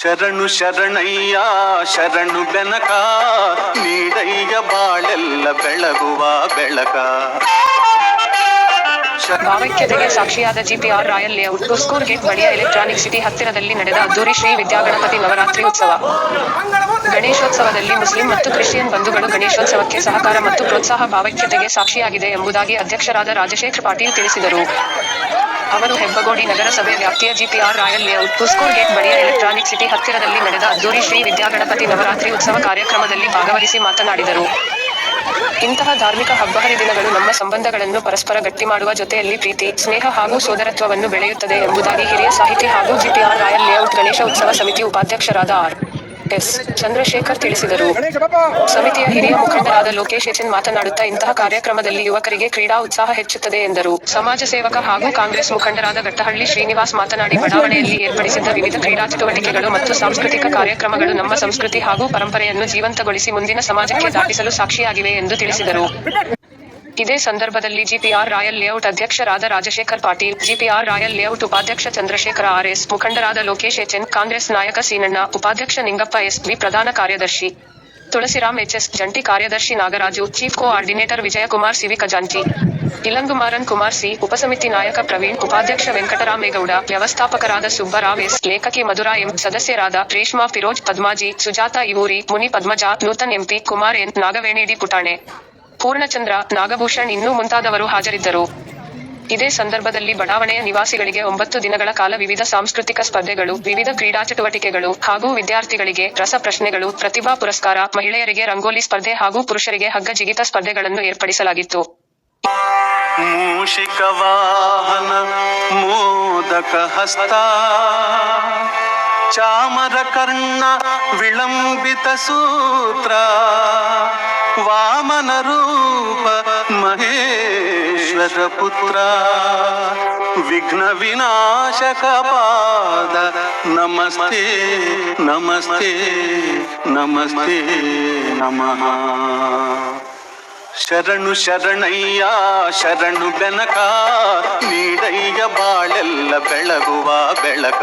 ಶರಣು ಶರಣಯ್ಯ, ಶರಣು ಬೆನಕ, ನೀಡಯ್ಯ ಬಾಳೆಲ್ಲ ಬೆಳಗುವ ಬೆಳಕ. ಭಾವೈಕ್ಯತೆಗೆ ಸಾಕ್ಷಿಯಾದ ಜಿಪಿಆರ್ ರಾಯಲ್ ಲೇಔಟ್ ಟುಸ್ಕೂರ್ ಗೇಟ್ ಬಳಿಯ ಎಲೆಕ್ಟ್ರಾನಿಕ್ ಸಿಟಿ ಹತ್ತಿರದಲ್ಲಿ ನಡೆದ ಅದ್ದೂರಿ ಶ್ರೀ ವಿದ್ಯಾಗಣಪತಿ ನವರಾತ್ರಿ ಉತ್ಸವ. ಗಣೇಶೋತ್ಸವದಲ್ಲಿ ಮುಸ್ಲಿಂ ಮತ್ತು ಕ್ರಿಶ್ಚಿಯನ್ ಬಂಧುಗಳು ಗಣೇಶೋತ್ಸವಕ್ಕೆ ಸಹಕಾರ ಮತ್ತು ಪ್ರೋತ್ಸಾಹ ಭಾವೈಕ್ಯತೆಗೆ ಸಾಕ್ಷಿಯಾಗಿದೆ ಎಂಬುದಾಗಿ ಅಧ್ಯಕ್ಷರಾದ ರಾಜಶೇಖರ್ ಪಾಟೀಲ್ ತಿಳಿಸಿದರು. ಅವರು ಹೆಬ್ಬಗೋಡಿ ನಗರಸಭೆ ವ್ಯಾಪ್ತಿಯ ಜಿಪಿಆರ್ ರಾಯಲ್ ಲೇಔಟ್ ಪುಸ್ಕೋರ್ ಗೇಟ್ ಬಳಿಯ ಎಲೆಕ್ಟ್ರಾನಿಕ್ ಸಿಟಿ ಹತ್ತಿರದಲ್ಲಿ ನಡೆದ ಅದ್ದೂರಿ ಶ್ರೀ ವಿದ್ಯಾಗಣಪತಿ ನವರಾತ್ರಿ ಉತ್ಸವ ಕಾರ್ಯಕ್ರಮದಲ್ಲಿ ಭಾಗವಹಿಸಿ ಮಾತನಾಡಿದರು. ಇಂತಹ ಧಾರ್ಮಿಕ ಹಬ್ಬ ಹರಿದಿನಗಳು ನಮ್ಮ ಸಂಬಂಧಗಳನ್ನು ಪರಸ್ಪರ ಗಟ್ಟಿ ಮಾಡುವ ಜೊತೆಯಲ್ಲಿ ಪ್ರೀತಿ, ಸ್ನೇಹ ಹಾಗೂ ಸೋದರತ್ವವನ್ನು ಬೆಳೆಯುತ್ತದೆ ಎಂಬುದಾಗಿ ಹಿರಿಯ ಸಾಹಿತಿ ಹಾಗೂ ಜಿಪಿಆರ್ ರಾಯಲ್ ಲೇಔಟ್ ಗಣೇಶ ಉತ್ಸವ ಸಮಿತಿ ಉಪಾಧ್ಯಕ್ಷರಾದ ಆರ್. ಎಸ್. ಚಂದ್ರಶೇಖರ್ ತಿಳಿಸಿದರು. ಸಮಿತಿಯ ಹಿರಿಯ ಮುಖಂಡರಾದ ಲೋಕೇಶ್ ಎಚನ್ ಮಾತನಾಡುತ್ತಾ ಇಂತಹ ಕಾರ್ಯಕ್ರಮದಲ್ಲಿ ಯುವಕರಿಗೆ ಕ್ರೀಡಾ ಉತ್ಸಾಹ ಹೆಚ್ಚುತ್ತದೆ ಎಂದರು. ಸಮಾಜ ಸೇವಕ ಹಾಗೂ ಕಾಂಗ್ರೆಸ್ ಮುಖಂಡರಾದ ಗಟ್ಟಹಳ್ಳಿ ಶ್ರೀನಿವಾಸ್ ಮಾತನಾಡಿ ಬಡಾವಣೆಯಲ್ಲಿ ಏರ್ಪಡಿಸಿದ್ದ ವಿವಿಧ ಕ್ರೀಡಾ ಚಟುವಟಿಕೆಗಳು ಮತ್ತು ಸಾಂಸ್ಕೃತಿಕ ಕಾರ್ಯಕ್ರಮಗಳು ನಮ್ಮ ಸಂಸ್ಕೃತಿ ಹಾಗೂ ಪರಂಪರೆಯನ್ನು ಜೀವಂತಗೊಳಿಸಿ ಮುಂದಿನ ಸಮಾಜಕ್ಕೆ ದಾಟಿಸಲು ಸಾಕ್ಷಿಯಾಗಿವೆ ಎಂದು ತಿಳಿಸಿದರು. ಇದೇ ಸಂದರ್ಭದಲ್ಲಿ ಜಿಪಿಆರ್ ರಾಯಲ್ ಲೇಔಟ್ ಅಧ್ಯಕ್ಷರಾದ Rajashekhar Patil GPR royal layout ಉಪಾಧ್ಯಕ್ಷ ಚಂದ್ರಶೇಖರ ಆರ್ಎಸ್ ಮುಖಂಡರಾದ ಲೋಕೇಶ್ ಎಚ್ಎನ್ ಕಾಂಗ್ರೆಸ್ ನಾಯಕ ಸೀನಣ್ಣ ಉಪಾಧ್ಯಕ್ಷ ನಿಂಗಪ್ಪ ಎಸ್ ವಿ ಪ್ರಧಾನ ಕಾರ್ಯದರ್ಶಿ ತುಳಸಿರಾಮ್ ಎಚ್ಎಸ್ ಜಂಟಿ ಕಾರ್ಯದರ್ಶಿ Nagaraju chief coordinator Vijayakumar CV ಖಜಾಂಚಿ ಇಲಂಗುಮಾರನ್ ಕುಮಾರ್ ಸಿ ಉಪಸಮಿತಿ ನಾಯಕ ಪ್ರವೀಣ್ ಉಪಾಧ್ಯಕ್ಷ ವೆಂಕಟರಾಮೇಗೌಡ ವ್ಯವಸ್ಥಾಪಕರಾದ ಸುಬ್ಬರಾವ್ ಎಸ್ ಲೇಖಕಿ ಮಧುರಾ ಎಂ ಸದಸ್ಯರಾದ ರೇಷ್ಮಾ ಫಿರೋಜ್ ಪದ್ಮಾಜಿ ಸುಜಾತ ಇವೂರಿ ಮುನಿ ಪದ್ಮಜಾ ನೂತನ್ ಎಂಪಿ ಕುಮಾರ್ ಎನ್ ನಾಗವೇಣಿಡಿ ಪುಟಾಣೆ ಪೂರ್ಣಚಂದ್ರ, ನಾಗಭೂಷಣ್ ಇನ್ನೂ ಮುಂತಾದವರು ಹಾಜರಿದ್ದರು. ಇದೇ ಸಂದರ್ಭದಲ್ಲಿ ಬಡಾವಣೆಯ ನಿವಾಸಿಗಳಿಗೆ ಒಂಬತ್ತು ದಿನಗಳ ಕಾಲ ವಿವಿಧ ಸಾಂಸ್ಕೃತಿಕ ಸ್ಪರ್ಧೆಗಳು, ವಿವಿಧ ಕ್ರೀಡಾ ಚಟುವಟಿಕೆಗಳು ಹಾಗೂ ವಿದ್ಯಾರ್ಥಿಗಳಿಗೆ ರಸ ಪ್ರಶ್ನೆಗಳು, ಪ್ರತಿಭಾ ಪುರಸ್ಕಾರ, ಮಹಿಳೆಯರಿಗೆ ರಂಗೋಲಿ ಸ್ಪರ್ಧೆ ಹಾಗೂ ಪುರುಷರಿಗೆ ಹಗ್ಗ ಜಿಗಿತ ಸ್ಪರ್ಧೆಗಳನ್ನು ಏರ್ಪಡಿಸಲಾಗಿತ್ತು. ಮೂಷಿಕವಾಹನ ಮೋದಕ ಚಾಮರ ಕರ್ಣ ವಿಳಂಬಿತ ಸೂತ್ರ. ವಾಮನ ರೂಪ ಮಹೇಶ್ವರ ಪುತ್ರ ವಿಘ್ನ ವಿನಾಶಕ ಪಾದ ನಮಸ್ತೆ ನಮಸ್ತೆ ನಮಸ್ತೆ ನಮಃ ಶರಣು ಶರಣಯ್ಯ ಶರಣು ಬೆನಕ ನೀಡಯ್ಯ ಬಾಳೆಲ್ಲ ಬೆಳಗುವ ಬೆಳಕ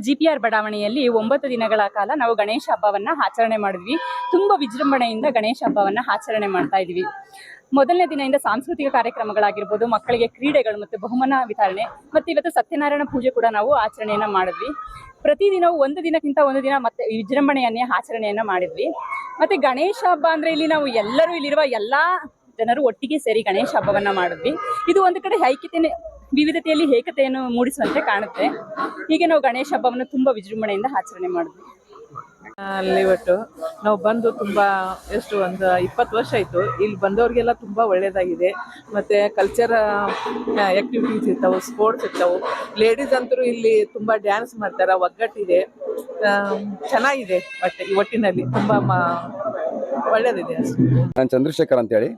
ನಮ್ಮ ಜಿ ಪಿ ಆರ್ ಬಡಾವಣೆಯಲ್ಲಿ ಒಂಬತ್ತು ದಿನಗಳ ಕಾಲ ನಾವು ಗಣೇಶ ಹಬ್ಬವನ್ನ ಆಚರಣೆ ಮಾಡಿದ್ವಿ. ತುಂಬಾ ವಿಜೃಂಭಣೆಯಿಂದ ಗಣೇಶ ಹಬ್ಬವನ್ನ ಆಚರಣೆ ಮಾಡ್ತಾ ಇದ್ವಿ. ಮೊದಲನೇ ದಿನದಿಂದ ಸಾಂಸ್ಕೃತಿಕ ಕಾರ್ಯಕ್ರಮಗಳಾಗಿರ್ಬೋದು, ಮಕ್ಕಳಿಗೆ ಕ್ರೀಡೆಗಳು ಮತ್ತು ಬಹುಮಾನ ವಿತರಣೆ ಮತ್ತು ಇವತ್ತು ಸತ್ಯನಾರಾಯಣ ಪೂಜೆ ಕೂಡ ನಾವು ಆಚರಣೆಯನ್ನ ಮಾಡಿದ್ವಿ. ಪ್ರತಿದಿನವೂ ಒಂದು ದಿನಕ್ಕಿಂತ ಒಂದು ದಿನ ಮತ್ತೆ ವಿಜೃಂಭಣೆಯನ್ನೇ ಆಚರಣೆಯನ್ನ ಮಾಡಿದ್ವಿ. ಮತ್ತೆ ಗಣೇಶ ಹಬ್ಬ ಅಂದ್ರೆ ಇಲ್ಲಿ ನಾವು ಎಲ್ಲರೂ ಇಲ್ಲಿರುವ ಎಲ್ಲ ಜನರು ಒಟ್ಟಿಗೆ ಸೇರಿ ಗಣೇಶ ಹಬ್ಬವನ್ನ ಮಾಡಿದ್ವಿ. ಇದು ಒಂದು ಕಡೆ ಐಕ್ಯತೆ ವಿವಿಧತೆಯಲ್ಲಿ ಏಕತೆಯನ್ನು ಮೂಡಿಸುವಂತೆ ಕಾಣುತ್ತೆ. ಹೀಗೆ ನಾವು ಗಣೇಶ ಹಬ್ಬವನ್ನು ತುಂಬಾ ವಿಜೃಂಭಣೆಯಿಂದ ಆಚರಣೆ ಮಾಡಿದ್ವಿ. ಅಲ್ಲಿ ಒಟ್ಟು ನಾವು ಬಂದು ತುಂಬ ಎಷ್ಟು ಒಂದು ಇಪ್ಪತ್ತು ವರ್ಷ ಆಯಿತು. ಇಲ್ಲಿ ಬಂದವ್ರಿಗೆಲ್ಲ ತುಂಬ ಒಳ್ಳೆಯದಾಗಿದೆ ಮತ್ತು ಕಲ್ಚರ್ ಆ್ಯಕ್ಟಿವಿಟೀಸ್ ಇರ್ತಾವೆ ಸ್ಪೋರ್ಟ್ಸ್ ಇರ್ತಾವೆ. ಲೇಡೀಸ್ ಅಂತೂ ಇಲ್ಲಿ ತುಂಬ ಡ್ಯಾನ್ಸ್ ಮಾಡ್ತಾರೆ ಒಗ್ಗಟ್ಟಿದೆ. ಆ, ಚೆನ್ನಾಗಿದೆ ಬಟ್ ಈ ಒಟ್ಟಿನಲ್ಲಿ. ತುಂಬ ಮಾ ಒಳ್ಳೆಯದಿದೆ ಅಷ್ಟೇ. ನಾನು ಚಂದ್ರಶೇಖರ್ ಅಂತೇಳಿ.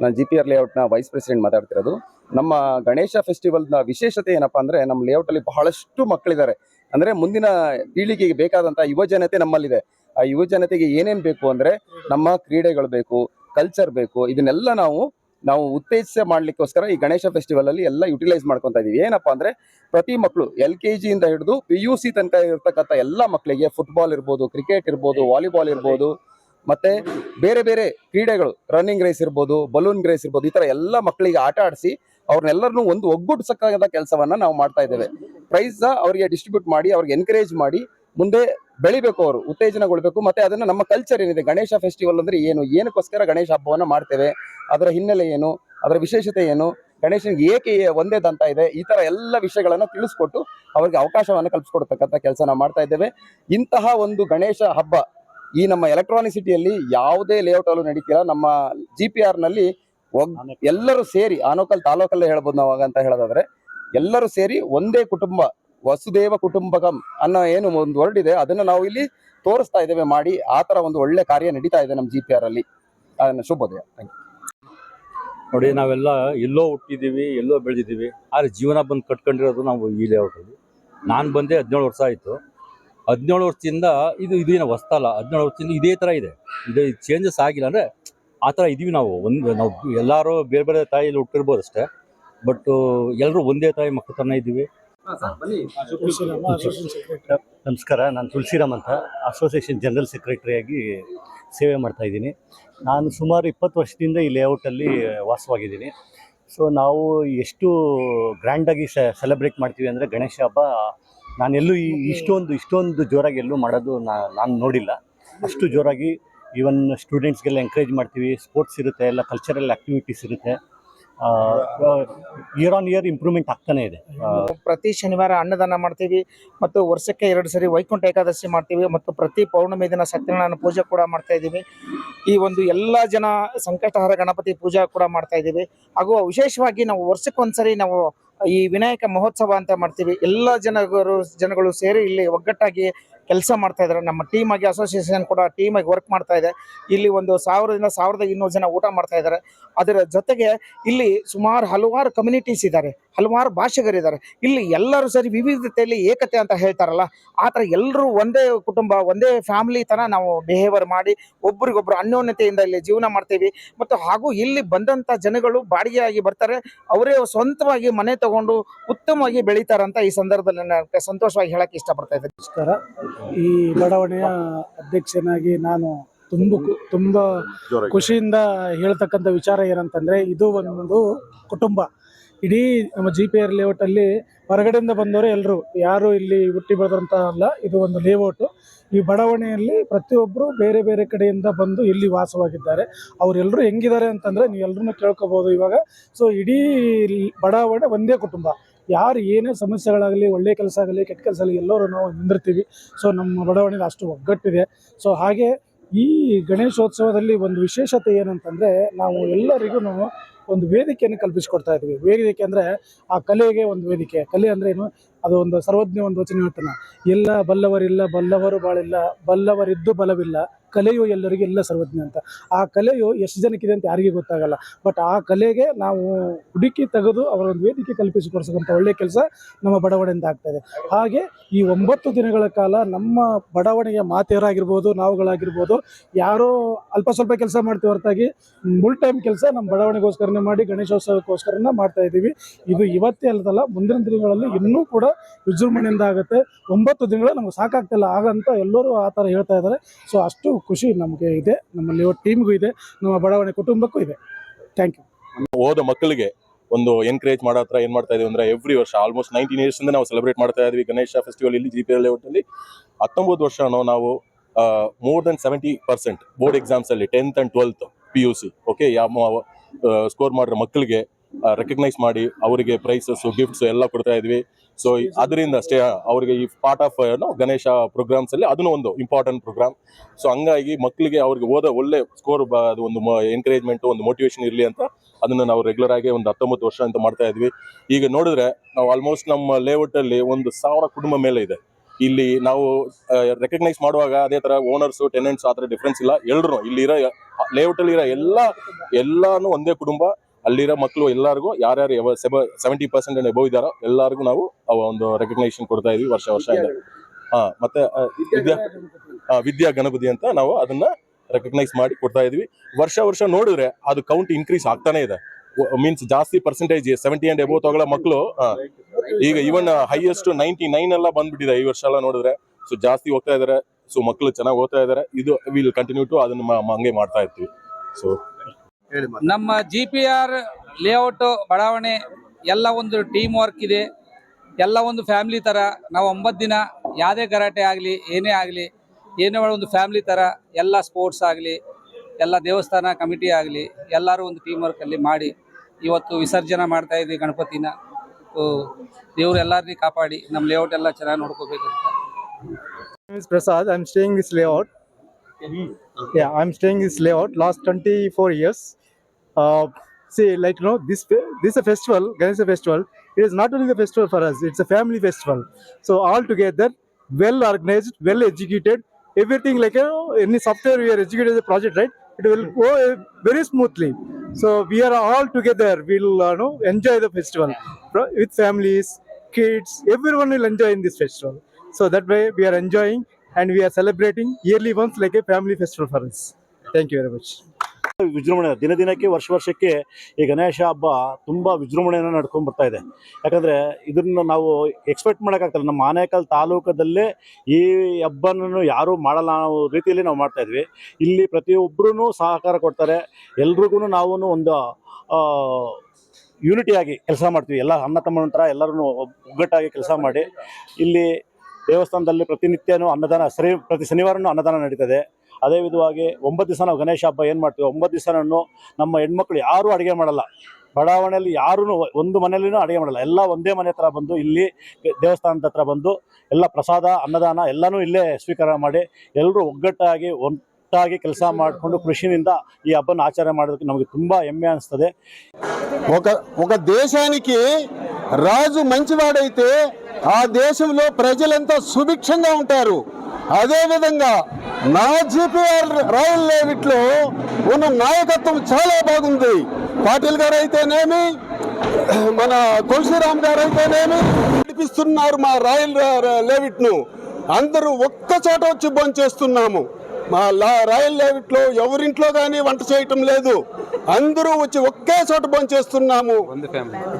ನಾನು ಜಿ ಪಿ ಆರ್ ಲೇಔಟ್ನ ವೈಸ್ ಪ್ರೆಸಿಡೆಂಟ್ ಮಾತಾಡ್ತಿರೋದು. ನಮ್ಮ ಗಣೇಶ ಫೆಸ್ಟಿವಲ್ನ ವಿಶೇಷತೆ ಏನಪ್ಪಾ ಅಂದರೆ ನಮ್ಮ ಲೇಔಟಲ್ಲಿ ಬಹಳಷ್ಟು ಮಕ್ಕಳಿದ್ದಾರೆ ಅಂದರೆ ಮುಂದಿನ ಪೀಳಿಗೆಗೆ ಬೇಕಾದಂಥ ಯುವ ಜನತೆ ನಮ್ಮಲ್ಲಿದೆ. ಆ ಯುವ ಜನತೆಗೆ ಏನೇನು ಬೇಕು ಅಂದರೆ ನಮ್ಮ ಕ್ರೀಡೆಗಳು ಬೇಕು ಕಲ್ಚರ್ ಬೇಕು, ಇದನ್ನೆಲ್ಲ ನಾವು ನಾವು ಉತ್ತೇಜಿಸ ಮಾಡ್ಲಿಕ್ಕೋಸ್ಕರ ಈ ಗಣೇಶ ಫೆಸ್ಟಿವಲ್ ಅಲ್ಲಿ ಎಲ್ಲ ಯುಟಿಲೈಸ್ ಮಾಡ್ಕೊತಾ ಇದೀವಿ. ಏನಪ್ಪಾ ಅಂದ್ರೆ ಪ್ರತಿ ಮಕ್ಕಳು ಎಲ್ ಕೆ ಜಿಯಿಂದ ಹಿಡಿದು ಪಿ ಯು ಸಿ ತನಕ ಇರತಕ್ಕಂಥ ಎಲ್ಲ ಮಕ್ಕಳಿಗೆ ಫುಟ್ಬಾಲ್ ಇರ್ಬೋದು ಕ್ರಿಕೆಟ್ ಇರ್ಬೋದು ವಾಲಿಬಾಲ್ ಇರ್ಬೋದು, ಮತ್ತೆ ಬೇರೆ ಬೇರೆ ಕ್ರೀಡೆಗಳು ರನ್ನಿಂಗ್ ರೇಸ್ ಇರ್ಬೋದು ಬಲೂನ್ ರೇಸ್ ಇರ್ಬೋದು, ಈ ತರ ಎಲ್ಲ ಮಕ್ಕಳಿಗೆ ಆಟ ಆಡಿಸಿ ಅವ್ರನ್ನೆಲ್ಲರನ್ನೂ ಒಂದು ಒಗ್ಗೂಡಿಸಕ್ಕಾಗದ ಕೆಲಸವನ್ನ ನಾವು ಮಾಡ್ತಾ ಇದ್ದೇವೆ. ಪ್ರೈಸ್ ಅವರಿಗೆ ಡಿಸ್ಟ್ರಿಬ್ಯೂಟ್ ಮಾಡಿ, ಅವ್ರಿಗೆ ಎನ್ಕರೇಜ್ ಮಾಡಿ, ಮುಂದೆ ಬೆಳಿಬೇಕು ಅವರು, ಉತ್ತೇಜನಗೊಳ್ಬೇಕು, ಮತ್ತೆ ಅದನ್ನ ನಮ್ಮ ಕಲ್ಚರ್ ಏನಿದೆ, ಗಣೇಶ ಫೆಸ್ಟಿವಲ್ ಅಂದ್ರೆ ಏನು, ಏನಕ್ಕೋಸ್ಕರ ಗಣೇಶ ಹಬ್ಬವನ್ನ ಮಾಡ್ತೇವೆ, ಅದರ ಹಿನ್ನೆಲೆ ಏನು, ಅದರ ವಿಶೇಷತೆ ಏನು, ಗಣೇಶನಿಗೆ ಏಕೆ ಒಂದೇ ದಂತ ಇದೆ, ಈ ತರ ಎಲ್ಲ ವಿಷಯಗಳನ್ನು ತಿಳಿಸ್ಕೊಟ್ಟು ಅವರಿಗೆ ಅವಕಾಶವನ್ನು ಕಲ್ಪಿಸ್ಕೊಡ್ತಕ್ಕಂಥ ಕೆಲಸ ನಾವು ಮಾಡ್ತಾ ಇದ್ದೇವೆ. ಇಂತಹ ಒಂದು ಗಣೇಶ ಹಬ್ಬ, ಈ ನಮ್ಮ ಎಲೆಕ್ಟ್ರಾನಿಕ್ ಸಿಟಿಯಲ್ಲಿ ಯಾವುದೇ ಲೇಔಟ್ ಅಲ್ಲೂ ನಡೀತಿಲ್ಲ. ನಮ್ಮ ಜಿ ಪಿ ಆರ್ನಲ್ಲಿ ಎಲ್ಲರೂ ಸೇರಿ, ಆನೋಕಲ್ ತಾಲೂಕಲ್ಲೇ ಹೇಳ್ಬೋದು ನಾವು ಅಂತ ಹೇಳೋದಾದ್ರೆ, ಎಲ್ಲರೂ ಸೇರಿ ಒಂದೇ ಕುಟುಂಬ, ವಸುದೇವ ಕುಟುಂಬಕಂ ಅನ್ನೋ ಏನು ಒಂದು ವರ್ಡ್ ಇದೆ, ಅದನ್ನ ನಾವು ಇಲ್ಲಿ ತೋರಿಸ್ತಾ ಇದ್ದೇವೆ ಮಾಡಿ, ಆ ತರ ಒಂದು ಒಳ್ಳೆ ಕಾರ್ಯ ನಡೀತಾ ಇದೆ ನಮ್ಮ ಜಿ ಪಿ ಆರ್ ಅಲ್ಲಿ. ಅದನ್ನ ಶುಭೋದಯ. You. ನೋಡಿ, ನಾವೆಲ್ಲ ಎಲ್ಲೋ ಹುಟ್ಟಿದ್ದೀವಿ, ಎಲ್ಲೋ ಬೆಳೆದಿದ್ದೀವಿ, ಆದರೆ ಜೀವನ ಬಂದು ಕಟ್ಕೊಂಡಿರೋದು ನಾವು ಈ ಲೇಔಟಲ್ಲಿ. ನಾನು ಬಂದೆ ಹದಿನೇಳು ವರ್ಷ ಆಯಿತು. ಹದಿನೇಳು ವರ್ಷದಿಂದ ಇದು ಇದೇನು ಹೊಸ್ತಲ್ಲ ಹದಿನೇಳು ವರ್ಷದಿಂದ ಇದೇ ಥರ ಇದೆ. ಇದು ಚೇಂಜಸ್ ಆಗಿಲ್ಲ ಅಂದರೆ ಆ ಥರ ಇದೀವಿ ನಾವು. ಒಂದು ನಾವು ಎಲ್ಲರೂ ಬೇರೆ ಬೇರೆ ತಾಯಿಯಲ್ಲಿ ಹುಟ್ಟಿರ್ಬೋದು ಅಷ್ಟೇ. ಬಟ್ ಎಲ್ಲರೂ ಒಂದೇ ತಾಯಿ ಮಕ್ಕಳ ಥರನೇ ಇದ್ದೀವಿ ನಮಸ್ಕಾರ, ನಾನು ತುಳಸಿರಾಮ್ ಅಂತ. ಅಸೋಸಿಯೇಷನ್ ಜನರಲ್ ಸೆಕ್ರೆಟರಿಯಾಗಿ ಸೇವೆ ಮಾಡ್ತಾ ಇದ್ದೀನಿ. ನಾನು ಸುಮಾರು ಇಪ್ಪತ್ತು ವರ್ಷದಿಂದ ಈ ಲೇಔಟಲ್ಲಿ ವಾಸವಾಗಿದ್ದೀನಿ. ಸೊ ನಾವು ಎಷ್ಟು ಗ್ರ್ಯಾಂಡಾಗಿ ಸೆಲೆಬ್ರೇಟ್ ಮಾಡ್ತೀವಿ ಅಂದರೆ ಗಣೇಶ ಹಬ್ಬ, ನಾನೆಲ್ಲೂ ಈ ಇಷ್ಟೊಂದು ಇಷ್ಟೊಂದು ಜೋರಾಗಿ ಎಲ್ಲೂ ಮಾಡೋದು ನಾನು ನೋಡಿಲ್ಲ. ಅಷ್ಟು ಜೋರಾಗಿ ಈವನ್ ಸ್ಟೂಡೆಂಟ್ಸ್ಗೆಲ್ಲ ಎಂಕರೇಜ್ ಮಾಡ್ತೀವಿ. ಸ್ಪೋರ್ಟ್ಸ್ ಇರುತ್ತೆ, ಎಲ್ಲ ಕಲ್ಚರಲ್ ಆ್ಯಕ್ಟಿವಿಟೀಸ್ ಇರುತ್ತೆ. ಇಯರ್ ಆನ್ ಇಯರ್ ಇಂಪ್ರೂವ್ಮೆಂಟ್ ಆಗ್ತಾನೆ ಇದೆ. ಪ್ರತಿ ಶನಿವಾರ ಅನ್ನದಾನ ಮಾಡ್ತೀವಿ ಮತ್ತು ವರ್ಷಕ್ಕೆ ಎರಡು ಸರಿ ವೈಕುಂಠ ಏಕಾದಶಿ ಮಾಡ್ತೀವಿ ಮತ್ತು ಪ್ರತಿ ಪೌರ್ಣಮಿ ದಿನ ಸತ್ಯನಾರಾಯಣ ಪೂಜೆ ಕೂಡ ಮಾಡ್ತಾ ಇದ್ದೀವಿ. ಈ ಒಂದು ಎಲ್ಲ ಜನ ಸಂಕಷ್ಟಹಾರ ಗಣಪತಿ ಪೂಜಾ ಕೂಡ ಮಾಡ್ತಾ ಇದ್ದೀವಿ. ಹಾಗೂ ವಿಶೇಷವಾಗಿ ನಾವು ವರ್ಷಕ್ಕೊಂದ್ಸರಿ ನಾವು ಈ ವಿನಾಯಕ ಮಹೋತ್ಸವ ಅಂತ ಮಾಡ್ತೀವಿ. ಎಲ್ಲ ಜನಗಳು ಜನಗಳು ಸೇರಿ ಇಲ್ಲಿ ಒಗ್ಗಟ್ಟಾಗಿ ಕೆಲಸ ಮಾಡ್ತಾ ಇದ್ದಾರೆ ನಮ್ಮ ಟೀಮ್ ಆಗಿ ಅಸೋಸಿಯೇಷನ್ ಕೂಡ ಟೀಮ್ ಆಗಿ ವರ್ಕ್ ಮಾಡ್ತಾ ಇದೆ. ಇಲ್ಲಿ ಒಂದು ಸಾವಿರದಿಂದ ಸಾವಿರದ ಇನ್ನೂರು ಜನ ಊಟ ಮಾಡ್ತಾ ಇದ್ದಾರೆ ಅದರ ಜೊತೆಗೆ ಇಲ್ಲಿ ಸುಮಾರು ಹಲವಾರು ಕಮ್ಯುನಿಟೀಸ್ ಇದ್ದಾರೆ ಹಲವಾರು ಭಾಷೆಗರಿದ್ದಾರೆ ಇಲ್ಲಿ ಎಲ್ಲರೂ ಸರಿ ವಿವಿಧತೆಯಲ್ಲಿ ಏಕತೆ ಅಂತ ಹೇಳ್ತಾರಲ್ಲ, ಆ ಥರ ಎಲ್ಲರೂ ಒಂದೇ ಕುಟುಂಬ, ಒಂದೇ ಫ್ಯಾಮಿಲಿ ಥರ ನಾವು ಬಿಹೇವಿಯರ್ ಮಾಡಿ ಒಬ್ರಿಗೊಬ್ರು ಅನ್ಯೋನ್ಯತೆಯಿಂದ ಇಲ್ಲಿ ಜೀವನ ಮಾಡ್ತೀವಿ. ಮತ್ತು ಹಾಗೂ ಇಲ್ಲಿ ಬಂದಂಥ ಜನಗಳು ಬಾಡಿಗೆಯಾಗಿ ಬರ್ತಾರೆ. ಅವರೇ ಸ್ವಂತವಾಗಿ ಮನೆ ತಗೊಂಡು ಉತ್ತಮವಾಗಿ ಬೆಳೀತಾರಂತ ಈ ಸಂದರ್ಭದಲ್ಲಿ ನಾನು ಸಂತೋಷವಾಗಿ ಹೇಳಕ್ಕೆ ಇಷ್ಟಪಡ್ತಾ ಇದ್ದೀನಿ. ನಮಸ್ಕಾರ. ಈ ಬಡಾವಣೆಯ ಅಧ್ಯಕ್ಷನಾಗಿ ನಾನು ತುಂಬ ತುಂಬ ಖುಷಿಯಿಂದ ಹೇಳ್ತಕ್ಕಂಥ ವಿಚಾರ ಏನಂತಂದರೆ ಇದು ಒಂದು ಕುಟುಂಬ. ಇಡೀ ನಮ್ಮ ಜಿ ಪಿ ಆರ್ ಲೇಔಟಲ್ಲಿ ಹೊರಗಡೆಯಿಂದ ಬಂದವರು ಎಲ್ಲರೂ ಯಾರು ಇಲ್ಲಿ ಹುಟ್ಟಿ ಬೆಳೆದಂತ ಅಲ್ಲ ಇದು ಒಂದು ಲೇಔಟು ಈ ಬಡಾವಣೆಯಲ್ಲಿ ಪ್ರತಿಯೊಬ್ಬರು ಬೇರೆ ಬೇರೆ ಕಡೆಯಿಂದ ಬಂದು ಇಲ್ಲಿ ವಾಸವಾಗಿದ್ದಾರೆ. ಅವರೆಲ್ಲರೂ ಹೆಂಗಿದ್ದಾರೆ ಅಂತಂದರೆ ನೀವು ಎಲ್ಲರೂ ಕೇಳ್ಕೊಬೋದು ಇವಾಗ. ಸೊ ಇಡೀ ಬಡಾವಣೆ ಒಂದೇ ಕುಟುಂಬ. ಯಾರು ಏನೇ ಸಮಸ್ಯೆಗಳಾಗಲಿ, ಒಳ್ಳೆ ಕೆಲಸ ಆಗಲಿ, ಕೆಟ್ಟ ಕೆಲಸ ಆಗಲಿ, ಎಲ್ಲರೂ ನಾವು ನಿಂದಿರ್ತೀವಿ. ಸೊ ನಮ್ಮ ಬಡಾವಣೆಗೆ ಅಷ್ಟು ಒಗ್ಗಟ್ಟಿದೆ. ಸೊ ಹಾಗೆ ಈ ಗಣೇಶೋತ್ಸವದಲ್ಲಿ ಒಂದು ವಿಶೇಷತೆ ಏನಂತಂದರೆ, ನಾವು ಎಲ್ಲರಿಗೂ ಒಂದು ವೇದಿಕೆಯನ್ನು ಕಲ್ಪಿಸಿಕೊಡ್ತಾ ಇದ್ದೀವಿ. ವೇದಿಕೆ ಅಂದರೆ ಆ ಕಲೆಗೆ ಒಂದು ವೇದಿಕೆ. ಕಲೆ ಅಂದರೆ ಏನು? ಅದು ಒಂದು ಸರ್ವಜ್ಞ ಒಂದು ವಚನ ಹೇಳ್ತಾನೆ. ಎಲ್ಲ ಬಲ್ಲವರಿಲ್ಲ, ಬಲ್ಲವರು ಬಾಳಿಲ್ಲ, ಬಲ್ಲವರಿದ್ದು ಬಲವಿಲ್ಲ. ಕಲೆಯು ಎಲ್ಲರಿಗೂ ಎಲ್ಲ ಸರ್ವಜ್ಞ ಅಂತ. ಆ ಕಲೆಯು ಎಷ್ಟು ಜನಕ್ಕಿದೆ ಅಂತ ಯಾರಿಗೂ ಗೊತ್ತಾಗಲ್ಲ. ಬಟ್ ಆ ಕಲೆಗೆ ನಾವು ಹುಡುಕಿ ತೆಗೆದು ಅವರ ಒಂದು ವೇದಿಕೆ ಕಲ್ಪಿಸಿಕೊಡ್ಸಕ್ಕಂಥ ಒಳ್ಳೆಯ ಕೆಲಸ ನಮ್ಮ ಬಡಾವಣೆಯಿಂದ ಆಗ್ತಾ ಇದೆ. ಹಾಗೆ ಈ ಒಂಬತ್ತು ದಿನಗಳ ಕಾಲ ನಮ್ಮ ಬಡಾವಣೆಯ ಮಾತೆಯರಾಗಿರ್ಬೋದು, ನಾವುಗಳಾಗಿರ್ಬೋದು, ಯಾರೋ ಅಲ್ಪ ಸ್ವಲ್ಪ ಕೆಲಸ ಮಾಡ್ತೀವಿ ಹೊರತಾಗಿ ಫುಲ್ ಟೈಮ್ ಕೆಲಸ ನಮ್ಮ ಬಡಾವಣೆಗೋಸ್ಕರನೇ ಮಾಡಿ, ಗಣೇಶೋತ್ಸವಕ್ಕೋಸ್ಕರನೇ ಮಾಡ್ತಾ ಇದ್ದೀವಿ. ಇದು ಇವತ್ತೇ ಅಲ್ಲದಲ್ಲ, ಮುಂದಿನ ದಿನಗಳಲ್ಲಿ ಇನ್ನೂ ಕೂಡ ವಿಜೃಂಭಣೆಯಿಂದ ಆಗುತ್ತೆ. ಒಂಬತ್ತು ದಿನಗಳು ನಮ್ಗೆ ಸಾಕಾಗ್ತಿಲ್ಲ. ಆಗಂತ ಎಲ್ಲರೂ ಆ ಥರ ಹೇಳ್ತಾ ಇದ್ದಾರೆ. ಸೊ ಅಷ್ಟು ಖುಷಿ ನಮಗೆ ಇದೆ, ನಮ್ಮಲ್ಲಿ ಟೀಮ್ಗೂ ಇದೆ, ನಮ್ಮ ಬಡಾವಣೆ ಕುಟುಂಬಕ್ಕೂ ಇದೆ. ಥ್ಯಾಂಕ್ ಯು ಓದೋ ಮಕ್ಕಳಿಗೆ ಒಂದು ಎನ್ಕರೇಜ್ ಮಾಡೋ ಹತ್ರ ಏನ್ ಮಾಡ್ತಾ ಇದೀವಿ ಅಂದ್ರೆ ಎವ್ರಿ ವರ್ಷ ಆಲ್ಮೋಸ್ಟ್ ನೈನ್ಟೀನ್ ಇಯರ್ಸ್ ಇಂದ ನಾವು ಸೆಲೆಬ್ರೇಟ್ ಮಾಡ್ತಾ ಇದೀವಿ ಗಣೇಶ ಫೆಸ್ಟಿವಲ್ ಇಲ್ಲಿ ಜಿ ಪಿ ಎಲ್ ಅಲ್ಲಿ ಹತ್ತೊಂಬತ್ತು ವರ್ಷನೂ ನಾವು more than seventy percent board exams ಅಲ್ಲಿ tenth and twelfth P U C okay ಯಾವ ಸ್ಕೋರ್ ಮಾಡಿರೋ ಮಕ್ಕಳಿಗೆ ರೆಕಗ್ನೈಸ್ ಮಾಡಿ, ಅವರಿಗೆ ಪ್ರೈಸಸ್ ಗಿಫ್ಟ್ಸ್ ಎಲ್ಲ ಕೊಡ್ತಾ ಇದ್ವಿ. ಸೊ ಅದರಿಂದ ಅಷ್ಟೇ, ಅವರಿಗೆ ಈ ಪಾರ್ಟ್ ಆಫ್ ಗಣೇಶ ಪ್ರೋಗ್ರಾಮ್ಸ್ ಅಲ್ಲಿ ಅದನ್ನು ಒಂದು ಇಂಪಾರ್ಟೆಂಟ್ ಪ್ರೋಗ್ರಾಮ್ ಸೊ ಹಂಗಾಗಿ ಮಕ್ಕಳಿಗೆ ಅವ್ರಿಗೆ ಓದ, ಒಳ್ಳೆ ಸ್ಕೋರ್ ಅದು ಒಂದು ಎನ್ಕರೇಜ್ಮೆಂಟ್ ಒಂದು ಮೋಟಿವೇಶನ್ ಇರಲಿ ಅಂತ ಅದನ್ನು ನಾವು ರೆಗ್ಯುಲರ್ ಆಗಿ ಒಂದು ಹತ್ತೊಂಬತ್ತು ವರ್ಷ ಅಂತ ಮಾಡ್ತಾ ಇದ್ವಿ. ಈಗ ನೋಡಿದ್ರೆ, ನಾವು ಆಲ್ಮೋಸ್ಟ್ ನಮ್ಮ ಲೇಔಟ್ ಅಲ್ಲಿ ಒಂದು ಸಾವಿರ ಕುಟುಂಬ ಮೇಲೆ ಇದೆ. ಇಲ್ಲಿ ನಾವು ರೆಕಗ್ನೈಸ್ ಮಾಡುವಾಗ ಅದೇ ತರ ಓನರ್ಸ್ ಟೆನೆಂಟ್ಸ್ ಆ ಥರ ಡಿಫ್ರೆನ್ಸ್ ಇಲ್ಲ. ಎಲ್ರು ಇಲ್ಲಿ ಇರೋ ಲೇಔಟ್ ಅಲ್ಲಿ ಇರೋ ಎಲ್ಲ, ಎಲ್ಲಾನು ಒಂದೇ ಕುಟುಂಬ. ಅಲ್ಲಿರೋ ಮಕ್ಕಳು ಎಲ್ಲರಿಗೂ ಯಾರ್ಯಾರು ಸೆವೆಂಟಿ ಪರ್ಸೆಂಟ್ ಎಬೋ ಇದ್ದಾರೋ ಎಲ್ಲರಿಗೂ ನಾವು ಒಂದು ರೆಕಗ್ನೇಷನ್ ಕೊಡ್ತಾ ಇದೀವಿ ವರ್ಷ ವರ್ಷ ಹಾ, ಮತ್ತೆ ವಿದ್ಯಾ ವಿದ್ಯಾ ಗಣಪತಿ ಅಂತ ನಾವು ಅದನ್ನ ರೆಕಗ್ನೈಸ್ ಮಾಡಿ ಕೊಡ್ತಾ ಇದೀವಿ. ವರ್ಷ ವರ್ಷ ನೋಡಿದ್ರೆ ಅದು ಕೌಂಟ್ ಇನ್ಕ್ರೀಸ್ ಆಗ್ತಾನೆ ಇದೆ. ಮೀನ್ಸ್ ಜಾಸ್ತಿ ಪರ್ಸೆಂಟೇಜ್ ಸೆವೆಂಟಿ ಅಂಡ್ ಎಬೋ ತಗೊಳ್ಳೋ ಮಕ್ಕಳು ಈಗ ಇವನ್ ಹೈಯೆಸ್ಟ್ ನೈಂಟಿ ನೈನ್ ಎಲ್ಲ ಬಂದ್ಬಿಟ್ಟಿದೆ ಈ ವರ್ಷ ಎಲ್ಲ ನೋಡಿದ್ರೆ. ಸೊ ಜಾಸ್ತಿ ಹೋಗ್ತಾ ಇದಾರೆ. ಸೊ ಮಕ್ಕಳು ಚೆನ್ನಾಗಿ ಓದ್ತಾ ಇದಾರೆ. ಇದು ವಿಲ್ ಕಂಟಿನ್ಯೂ ಟು ಅದನ್ನ ಹಂಗೆ ಮಾಡ್ತಾ ಇರ್ತೀವಿ. ಸೊ ನಮ್ಮ ಜಿ ಪಿ ಆರ್ ಲೇಔಟ್ ಬಡಾವಣೆ ಎಲ್ಲ ಒಂದು ಟೀಮ್ ವರ್ಕ್ ಇದೆ ಎಲ್ಲ ಒಂದು ಫ್ಯಾಮಿಲಿ ಥರ ನಾವು ಒಂಬತ್ತು ದಿನ ಯಾವುದೇ ಗರಾಟೆ ಆಗಲಿ ಏನೇ ಆಗಲಿ ಏನೇ ಒಂದು ಫ್ಯಾಮಿಲಿ ಥರ ಎಲ್ಲ ಸ್ಪೋರ್ಟ್ಸ್ ಆಗಲಿ ಎಲ್ಲ ದೇವಸ್ಥಾನ ಕಮಿಟಿ ಆಗಲಿ ಎಲ್ಲರೂ ಒಂದು ಟೀಮ್ ವರ್ಕಲ್ಲಿ ಮಾಡಿ ಇವತ್ತು ವಿಸರ್ಜನೆ ಮಾಡ್ತಾ ಇದ್ವಿ ಗಣಪತಿನ ದೇವ್ರು ಎಲ್ಲರನ್ನ ಕಾಪಾಡಿ ನಮ್ಮ ಲೇಔಟ್ ಎಲ್ಲ ಚೆನ್ನಾಗಿ ನೋಡ್ಕೋಬೇಕಂತ name is Prasad. I'm staying this layout. Yeah, I'm staying this layout last 24 years. Uh, like you know, this this is a festival, Ganesha festival. It is not only the festival for us; it's a family festival. So all together, well organized, well educated Everything like you know, any software we are educated as a project, right? It will go uh, very smoothly. So we are all together. We'll uh, know enjoy the festival with families, kids. Everyone will enjoy in this festival. So that way we are enjoying and we are celebrating yearly once like a family festival for us. Thank you very much. ವಿಜೃಂಭಣೆ, ದಿನ ದಿನಕ್ಕೆ, ವರ್ಷ ವರ್ಷಕ್ಕೆ ಈ ಗಣೇಶ ಹಬ್ಬ ತುಂಬ ವಿಜೃಂಭಣೆಯನ್ನು ನಡ್ಕೊಂಡು ಬರ್ತಾ ಇದೆ. ಯಾಕಂದರೆ ಇದನ್ನು ನಾವು ಎಕ್ಸ್ಪೆಕ್ಟ್ ಮಾಡೋಕ್ಕಾಗ್ತಲ್ಲ. ನಮ್ಮ ಆನೇಕಲ್ ತಾಲೂಕದಲ್ಲೇ ಈ ಹಬ್ಬನನ್ನು ಯಾರೂ ಮಾಡಲ್ಲ ಅನ್ನೋ ರೀತಿಯಲ್ಲಿ ನಾವು ಮಾಡ್ತಾ ಇದ್ವಿ. ಇಲ್ಲಿ ಪ್ರತಿಯೊಬ್ಬರೂ ಸಹಕಾರ ಕೊಡ್ತಾರೆ. ಎಲ್ರಿಗೂ ನಾವು ಒಂದು ಯೂನಿಟಿಯಾಗಿ ಕೆಲಸ ಮಾಡ್ತೀವಿ. ಎಲ್ಲ ಅಣ್ಣ ತಮ್ಮನ ನಂತರ ಎಲ್ಲರೂ ಒಗ್ಗಟ್ಟಾಗಿ ಕೆಲಸ ಮಾಡಿ. ಇಲ್ಲಿ ದೇವಸ್ಥಾನದಲ್ಲಿ ಪ್ರತಿನಿತ್ಯನೂ ಅನ್ನದಾನ, ಸರಿ, ಪ್ರತಿ ಶನಿವಾರನೂ ಅನ್ನದಾನ ನಡೀತದೆ. ಅದೇ ವಿಧವಾಗಿ ಒಂಬತ್ತು ದಿವಸ ನಾವು ಗಣೇಶ ಹಬ್ಬ ಏನು ಮಾಡ್ತೀವಿ ಒಂಬತ್ತು ದಿವಸನೂ ನಮ್ಮ ಹೆಣ್ಮಕ್ಳು ಯಾರೂ ಅಡುಗೆ ಮಾಡಲ್ಲ ಬಡಾವಣೆಯಲ್ಲಿ ಯಾರೂ ಒಂದು ಮನೆಯಲ್ಲಿನೂ ಅಡುಗೆ ಮಾಡಲ್ಲ ಎಲ್ಲ ಒಂದೇ ಮನೆ ಹತ್ರ ಬಂದು ಇಲ್ಲಿ ದೇವಸ್ಥಾನದ ಹತ್ರ ಬಂದು ಎಲ್ಲ ಪ್ರಸಾದ ಅನ್ನದಾನ ಎಲ್ಲನೂ ಇಲ್ಲೇ ಸ್ವೀಕಾರ ಮಾಡಿ ಎಲ್ಲರೂ ಒಗ್ಗಟ್ಟಾಗಿ ಒಟ್ಟಾಗಿ ಕೆಲಸ ಮಾಡಿಕೊಂಡು ಕೃಷಿನಿಂದ ఈ హబ్బను ఆచరణ ಮಾಡೋದಕ್ಕೆ ನಮಗೆ ತುಂಬ ಹೆಮ್ಮೆ అనిస్తుంది ఒక ఒక దేశానికి రాజు మంచివాడైతే ఆ దేశంలో ప్రజలంతా సుభిక్షంగా ఉంటారు అదేవిధంగా నా జీపీఆర్ రాయల్ లేవిట్లో ఉన్న నాయకత్వం చాలా బాగుంది. పాటిల్ గారు అయితేనేమి మన తులసిరామ్ గారు అయితేనేమి నడిపిస్తున్నారు మా రాయల్ లేవిట్ను అందరూ ఒక్క చోట వచ్చి భోంచేస్తున్నాము మా లా రాయల్ లేవిట్లో ఎవరింట్లో కానీ వంట చేయటం లేదు. అందరూ వచ్చి ఒకే చోట భోంచేస్తున్నాము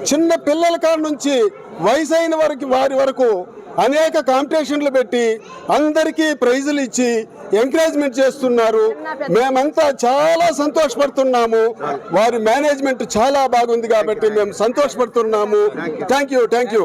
చిన్న పిల్లల కాడ నుంచి వయసైన వారికి వారి వరకు అనేక కాంపిటీషన్లు పెట్టి అందరికీ ప్రైజులు ఇచ్చి ఎంకరేజ్మెంట్ చేస్తున్నారు. మేమంతా చాలా సంతోషపడుతున్నాము. వారి మేనేజ్మెంట్ చాలా బాగుంది కాబట్టి మేము సంతోషపడుతున్నాము. Thank you thank you.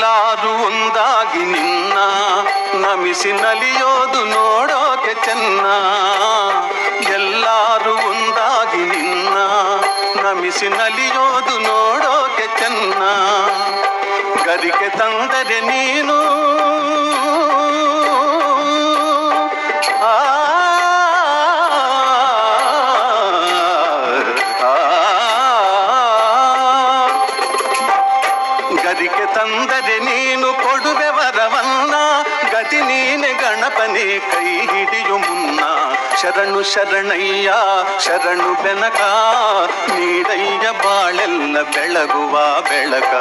ಎಲ್ಲರೂ ಒಂದಾಗಿ ನಿನ್ನ ನಮಿಸಿ ನಲಿಯೋದು ನೋಡೋಕೆ ಚೆನ್ನ. ಎಲ್ಲಾರು ಒಂದಾಗಿ ನಿನ್ನ ನಮಿಸಿ ನಲಿಯೋದು ನೋಡೋಕೆ ಚೆನ್ನ. ಗದಿಕೆ ತಂದರೆ ನೀನು ಗದಿಗೆ ತಂದರೆ ನೀನು ಕೊಡುವೆ ವರವನ್ನ ಗತಿ ನೀನೆ ಗಣಪನೆ ಕೈ ಹಿಡಿಯು ಮುನ್ನ. ಶರಣು ಶರಣಯ್ಯ, ಶರಣು ಬೆನಕ, ನೀಡಯ್ಯ ಬಾಳೆಲ್ಲ ಬೆಳಗುವ ಬೆಳಕ.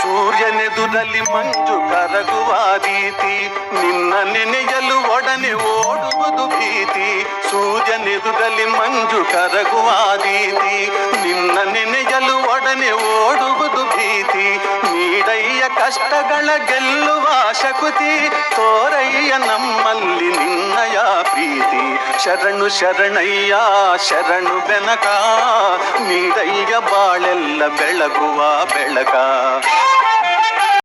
ಸೂರ್ಯನೆದುರಲ್ಲಿ ಮಂಜು ಕರ ಕರಗುವ ರೀತಿ, ನಿನ್ನ ನೆನೆಯಲು ಒಡನೆ ಓಡುವುದು ಭೀತಿ. ಸೂರ್ಯನೆದುರಲ್ಲಿ ಮಂಜು ಕರಗುವ ರೀತಿ ನಿನ್ನ ನೆನೆಯಲು ಒಡನೆ ಓಡುವುದು ಭೀತಿ. ನೀಡಯ್ಯ ಕಷ್ಟಗಳ ಗೆಲ್ಲುವ ಶಕುತಿ. ತೋರಯ್ಯ ನಮ್ಮಲ್ಲಿ ನಿನ್ನಯ ಪ್ರೀತಿ. ಶರಣು ಶರಣಯ್ಯ, ಶರಣು ಬೆನಕ. ನೀಡಯ್ಯ ಬಾಳೆಲ್ಲ ಬೆಳಗುವ ಬೆಳಕ.